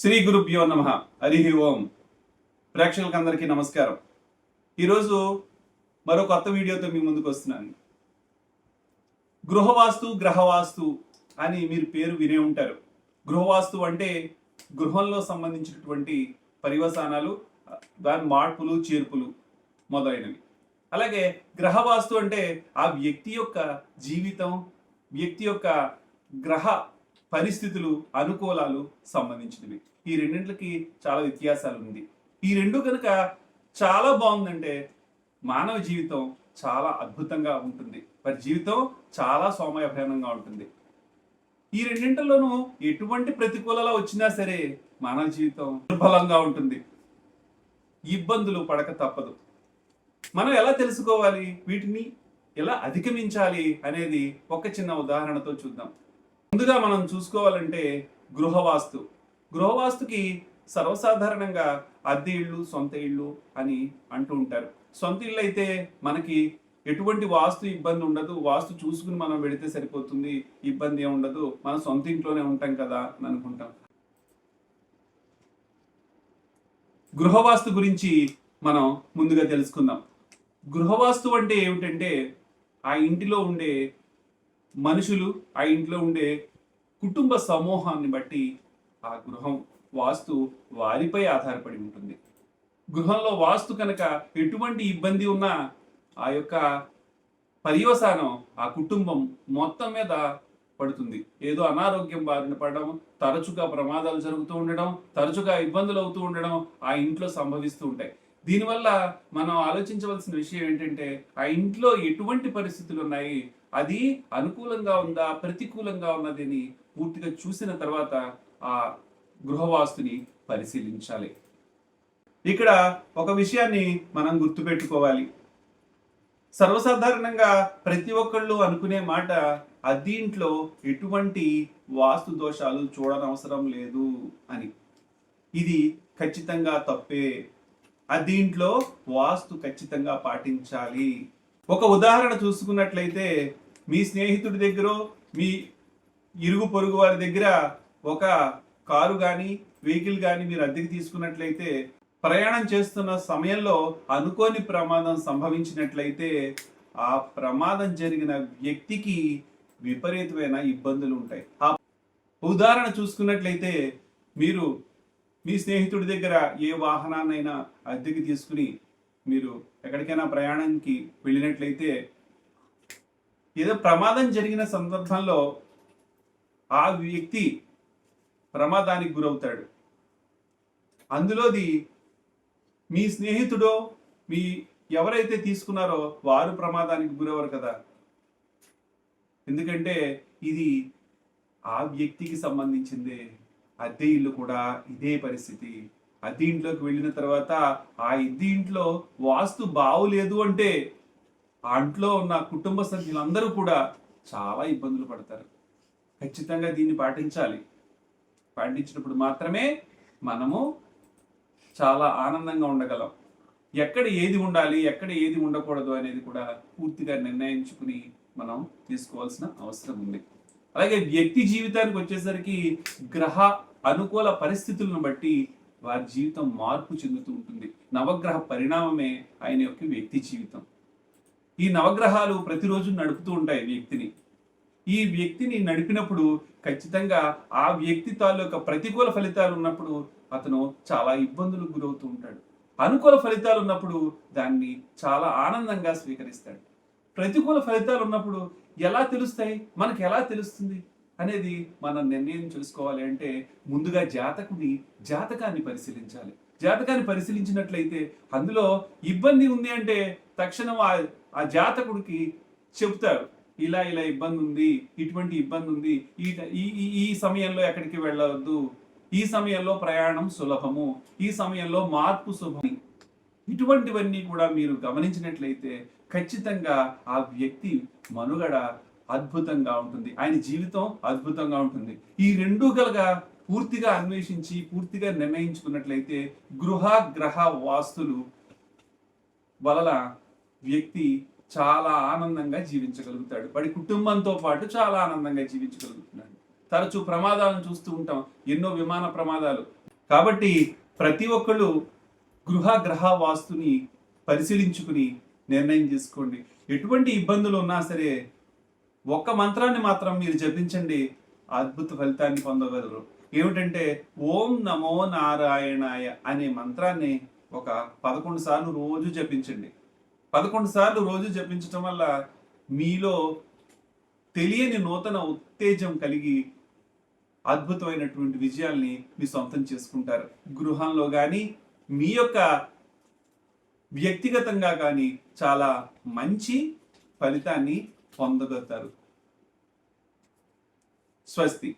శ్రీ గురుభ్యో నమ. హరి ఓం. ప్రేక్షకులందరికీ నమస్కారం. ఈరోజు మరో కొత్త వీడియోతో మీ ముందుకు వస్తున్నాను. గృహవాస్తు గ్రహవాస్తు అని మీరు పేరు వినే ఉంటారు. గృహవాస్తు అంటే గృహంలో సంబంధించినటువంటి పరివసానాలు దాని మార్పులు చేర్పులు మొదలైనవి. అలాగే గ్రహవాస్తు అంటే ఆ వ్యక్తి యొక్క జీవితం వ్యక్తి యొక్క గ్రహ పరిస్థితులు అనుకూలాలు సంబంధించినవి. ఈ రెండింటికి చాలా వ్యత్యాసాలు ఉంది ఈ రెండు కనుక చాలా బాగుందంటే మానవ జీవితం చాలా అద్భుతంగా ఉంటుంది. వారి జీవితం చాలా సోమయభయానంగా ఉంటుంది. ఈ రెండింటిలోనూ ఎటువంటి ప్రతికూలలా వచ్చినా సరే మానవ జీవితం దుర్బలంగా ఉంటుంది. ఇబ్బందులు పడక తప్పదు. మనం ఎలా తెలుసుకోవాలి? వీటిని ఎలా అధిగమించాలి అనేది ఒక చిన్న ఉదాహరణతో చూద్దాం. ముందుగా మనం చూసుకోవాలంటే గృహవాస్తు. గృహవాస్తుకి సర్వసాధారణంగా అద్దె ఇళ్ళు సొంత ఇళ్ళు అని అంటూ ఉంటారు. సొంత ఇళ్ళు అయితే మనకి ఎటువంటి వాస్తు ఇబ్బంది ఉండదు. వాస్తు చూసుకుని మనం పెడితే సరిపోతుంది. ఇబ్బంది ఏమి ఉండదు. మనం సొంత ఇంట్లోనే ఉంటాం కదా అని అనుకుంటాం. గృహవాస్తు గురించి మనం ముందుగా తెలుసుకుందాం. గృహవాస్తు అంటే ఏమిటంటే ఆ ఇంటిలో ఉండే మనుషులు ఆ ఇంట్లో ఉండే కుటుంబ సమూహాన్ని బట్టి ఆ గృహం వాస్తు వారిపై ఆధారపడి ఉంటుంది. గృహంలో వాస్తు కనుక ఎటువంటి ఇబ్బంది ఉన్నా ఆ యొక్క పర్యవసానం ఆ కుటుంబం మొత్తం మీద పడుతుంది. ఏదో అనారోగ్యం బారిన పడడం తరచుగా ప్రమాదాలు జరుగుతూ ఉండడం తరచుగా ఇబ్బందులు అవుతూ ఉండడం ఆ ఇంట్లో సంభవిస్తూ ఉంటాయి. దీనివల్ల మనం ఆలోచించవలసిన విషయం ఏంటంటే ఆ ఇంట్లో ఎటువంటి పరిస్థితులు ఉన్నాయి? అది అనుకూలంగా ఉందా ప్రతికూలంగా ఉన్నదని పూర్తిగా చూసిన తర్వాత ఆ గృహవాస్తుని పరిశీలించాలి. ఇక్కడ ఒక విషయాన్ని మనం గుర్తుపెట్టుకోవాలి. సర్వసాధారణంగా ప్రతి ఒక్కళ్ళు అనుకునే మాట అద్దీంట్లో ఎటువంటి వాస్తు దోషాలు చూడనవసరం లేదు అని. ఇది ఖచ్చితంగా తప్పే. అద్దీంట్లో వాస్తు ఖచ్చితంగా పాటించాలి. ఒక ఉదాహరణ చూసుకున్నట్లయితే మీ స్నేహితుడి దగ్గర మీ ఇరుగు పొరుగు వారి దగ్గర ఒక కారు కానీ వెహికల్ కానీ మీరు అద్దెకి తీసుకున్నట్లయితే ప్రయాణం చేస్తున్న సమయంలో అనుకోని ప్రమాదం సంభవించినట్లయితే ఆ ప్రమాదం జరిగిన వ్యక్తికి విపరీతమైన ఇబ్బందులు ఉంటాయి. ఆ ఉదాహరణ చూసుకున్నట్లయితే మీరు మీ స్నేహితుడి దగ్గర ఏ వాహనాన్నైనా అద్దెకి తీసుకుని మీరు ఎక్కడికైనా ప్రయాణానికి వెళ్ళినట్లయితే ఏదో ప్రమాదం జరిగిన సందర్భంలో ఆ వ్యక్తి ప్రమాదానికి గురవుతాడు. అందులోది మీ స్నేహితుడో మీ ఎవరైతే తీసుకున్నారో వారు ప్రమాదానికి గురవరు కదా. ఎందుకంటే ఇది ఆ వ్యక్తికి సంబంధించిందే. అద్దె ఇల్లు కూడా ఇదే పరిస్థితి. అద్దె ఇంట్లోకి వెళ్ళిన తర్వాత ఆ అద్దె ఇంట్లో వాస్తు బావులేదు అంటే ఆ ఇంట్లో ఉన్న కుటుంబ సభ్యులందరూ కూడా చాలా ఇబ్బందులు పడతారు. ఖచ్చితంగా దీన్ని పాటించాలి. పాటించినప్పుడు మాత్రమే మనము చాలా ఆనందంగా ఉండగలం. ఎక్కడ ఏది ఉండాలి ఎక్కడ ఏది ఉండకూడదు అనేది కూడా పూర్తిగా నిర్ణయించుకుని మనం తీసుకోవాల్సిన అవసరం ఉంది. అలాగే వ్యక్తి జీవితానికి వచ్చేసరికి గ్రహ అనుకూల పరిస్థితులను బట్టి వారి జీవితం మార్పు చెందుతూ ఉంటుంది. నవగ్రహ పరిణామమే ఆయన యొక్క వ్యక్తి జీవితం. ఈ నవగ్రహాలు ప్రతిరోజు నడుపుతూ ఉంటాయి వ్యక్తిని. ఈ వ్యక్తిని నడిపినప్పుడు ఖచ్చితంగా ఆ వ్యక్తి తాలూక ప్రతికూల ఫలితాలు ఉన్నప్పుడు అతను చాలా ఇబ్బందులకు గురవుతూ ఉంటాడు. అనుకూల ఫలితాలు ఉన్నప్పుడు దాన్ని చాలా ఆనందంగా స్వీకరిస్తాడు. ప్రతికూల ఫలితాలు ఉన్నప్పుడు ఎలా తెలుస్తాయి? మనకు ఎలా తెలుస్తుంది? అనేది మనం నిర్ణయం చేసుకోవాలి అంటే ముందుగా జాతకుని జాతకాన్ని పరిశీలించాలి. జాతకాన్ని పరిశీలించినట్లయితే అందులో ఇబ్బంది ఉంది అంటే తక్షణం ఆ ఆ జాతకుడికి చెప్తారు ఇలా ఇలా ఇబ్బంది ఉంది ఇటువంటి ఇబ్బంది ఉంది ఈ ఈ- ఈ ఈ సమయంలో ఎక్కడికి వెళ్ళవద్దు ఈ సమయంలో ప్రయాణం సులభము ఈ సమయంలో మార్పు శుభం ఇటువంటివన్నీ కూడా మీరు గమనించినట్లయితే ఖచ్చితంగా ఆ వ్యక్తి మనుగడ అద్భుతంగా ఉంటుంది. ఆయన జీవితం అద్భుతంగా ఉంటుంది. ఈ రెండు కలగా పూర్తిగా అన్వేషించి పూర్తిగా నిర్ణయించుకున్నట్లయితే గృహ గ్రహ వాస్తులు వలన వ్యక్తి చాలా ఆనందంగా జీవించగలుగుతాడు. వాడి కుటుంబంతో పాటు చాలా ఆనందంగా జీవించగలుగుతున్నాడు. తరచూ ప్రమాదాలను చూస్తూ ఉంటాం. ఎన్నో విమాన ప్రమాదాలు. కాబట్టి ప్రతి ఒక్కళ్ళు గృహ గ్రహ వాస్తుని పరిశీలించుకుని నిర్ణయం చేసుకోండి. ఎటువంటి ఇబ్బందులు ఉన్నా సరే ఒక్క మంత్రాన్ని మాత్రం మీరు జపించండి. అద్భుత ఫలితాన్ని పొందగలరు. ఏమిటంటే ఓం నమో నారాయణాయ అనే మంత్రాన్ని ఒక పదకొండు సార్లు రోజు జపించండి. పదకొండు సార్లు రోజు జపించటం వల్ల మీలో తెలియని నూతన ఉత్తేజం కలిగి అద్భుతమైనటువంటి విజయాల్ని మీ సొంతం చేసుకుంటారు. గృహంలో కానీ మీ యొక్క వ్యక్తిగతంగా కానీ చాలా మంచి ఫలితాన్ని పొందగలుగుతారు స్వస్తి.